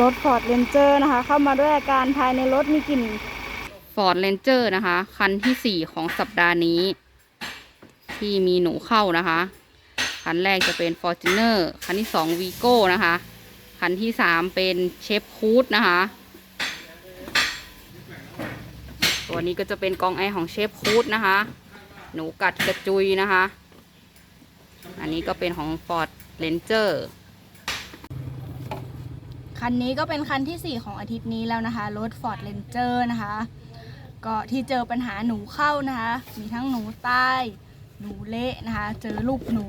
รถ Ford Ranger นะคะ เข้ามาด้วยอาการภายในรถมีกลิ่น Ford Ranger นะคะ คันที่สี่ของสัปดาห์นี้ ที่มีหนูเข้านะคะ คันแรกจะเป็น Fortuner คันที่สอง Vigo นะคะ คันที่สามเป็นเชฟคูดนะคะ ตัวนี้ก็จะเป็นกองไอของเชฟคูดนะคะ หนูกัดกระจุยนะคะ อันนี้ก็เป็นของ Ford Ranger คันนี้ก็เป็นคันที่ 4 ของอาทิตย์นี้แล้วนะคะรถ Ford Ranger นะคะ ก็ที่เจอปัญหาหนูเข้านะคะ มีทั้งหนูใต้หนูเละนะคะ เจอลูกหนู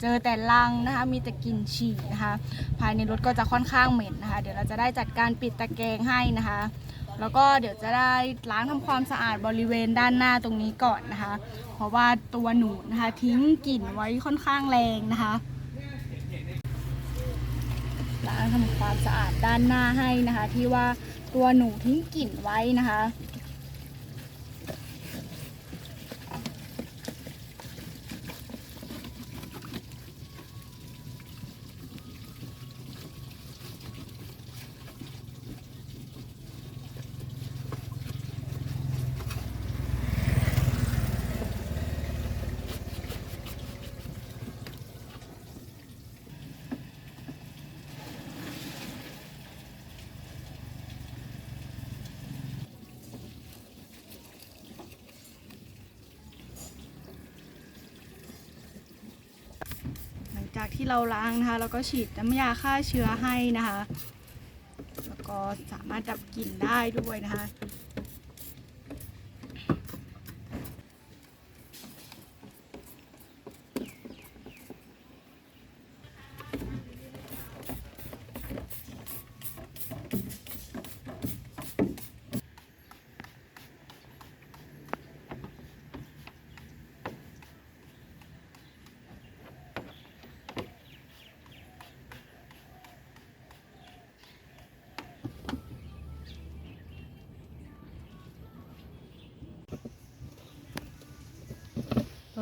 เจอแต่รังนะคะ มีแต่กลิ่นฉี่นะคะ ภายในรถก็จะค่อนข้างเหม็นนะคะ เดี๋ยวเราจะได้จัดการปิดตะแกรงให้นะคะ แล้วก็เดี๋ยวจะได้ล้างทำความสะอาดบริเวณด้านหน้าตรงนี้ก่อนนะคะ เพราะว่าตัวหนูนะคะ ทิ้งกลิ่นไว้ค่อนข้างแรงนะคะ ล้างทำความสะอาดด้านหน้าให้นะคะ ที่ว่าตัวหนูทิ้งกลิ่นไว้นะคะ จากที่เราล้างนะคะเราก็ฉีดน้ำยาฆ่าเชื้อให้นะคะ แล้วก็สามารถดับกลิ่นได้ด้วยนะคะ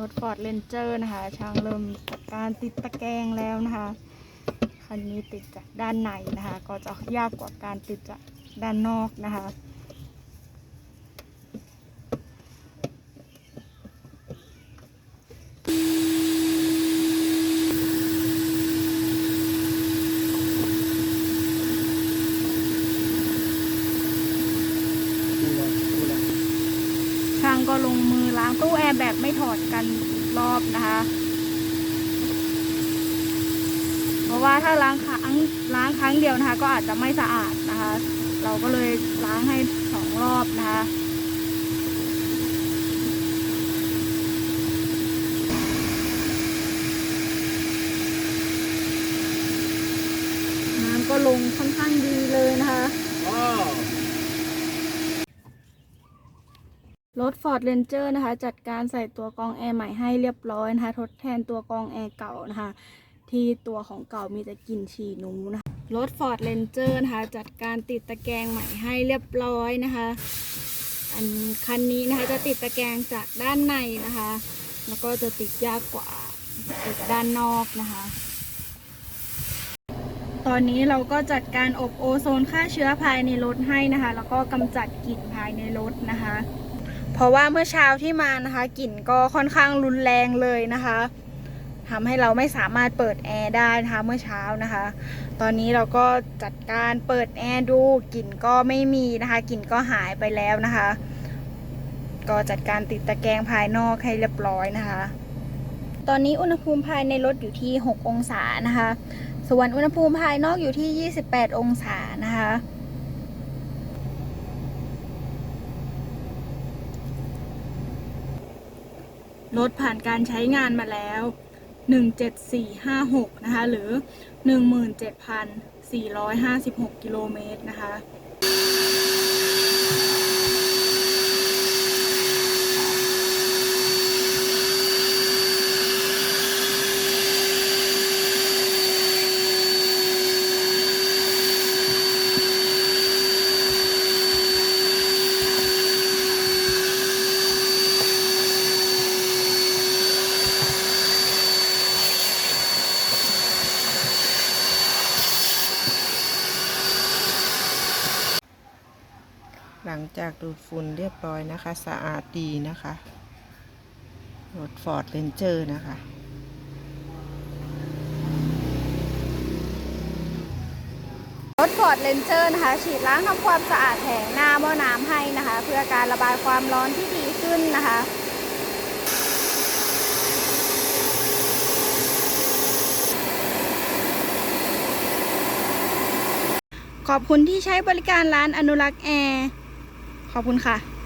รถ Ford Ranger นะคะ ช่างเริ่มการติดตะแกรงแล้วนะคะคันนี้ติดจากด้านในนะคะ ก็จะยากกว่าการติดจากด้านนอกนะคะช่างก็ลงมือ ล้างตู้แอร์แบบไม่ถอดกันรอบนะคะ เพราะว่าถ้าล้างครั้งล้างครั้งเดียวนะคะ ก็อาจจะไม่สะอาดนะคะ เราก็เลยล้างให้สองรอบนะคะน้ำก็ลงค่อนข้างดีเลยนะคะ รถ Ford Ranger นะคะ จัดการใส่ตัวกองแอร์ใหม่ให้เรียบร้อยนะคะ ทดแทนตัวกองแอร์เก่านะคะ ที่ตัวของเก่ามีแต่กลิ่นฉี่หนูนะคะรถ Ford Ranger นะคะ จัดการติดตะแกรงใหม่ให้เรียบร้อยนะคะ อันคันนี้นะคะจะติดตะแกรงจากด้านในนะคะ แล้วก็จะติดยากกว่าติดด้านนอกนะคะ ตอนนี้เราก็จัดการอบโอโซนฆ่าเชื้อภายในรถให้นะคะ แล้วก็กำจัดกลิ่นภายในรถนะคะ เพราะว่าเมื่อเช้าที่มานะคะกลิ่นก็ค่อนข้างรุนแรงเลยนะคะทำให้เราไม่สามารถเปิดแอร์ได้นะคะเมื่อเช้านะคะ ตอนนี้เราก็จัดการเปิดแอร์ดูกลิ่นก็ไม่มีนะคะกลิ่นก็หายไปแล้วนะคะ ก็จัดการติดตะแกรงภายนอกให้เรียบร้อยนะคะ ตอนนี้อุณหภูมิภายในรถอยู่ที่ 6 องศานะคะ ส่วนอุณหภูมิภายนอกอยู่ที่ 28 องศานะคะ รถผ่านการใช้งานมาแล้ว 17456 นะคะ หรือ 17,456 กิโลเมตรนะคะ จากดูดฝุ่นเรียบร้อยนะคะ สะอาดดีนะคะรถฟอร์ดเรนเจอร์นะคะ รถ Ford Ranger นะคะ ฉีดล้างทำความสะอาดแผงหน้าหม้อน้ำให้นะคะ เพื่อการระบายความร้อนที่ดีขึ้นนะคะขอบคุณที่ใช้บริการร้านอนุรักษ์แอร์ ขอบคุณค่ะ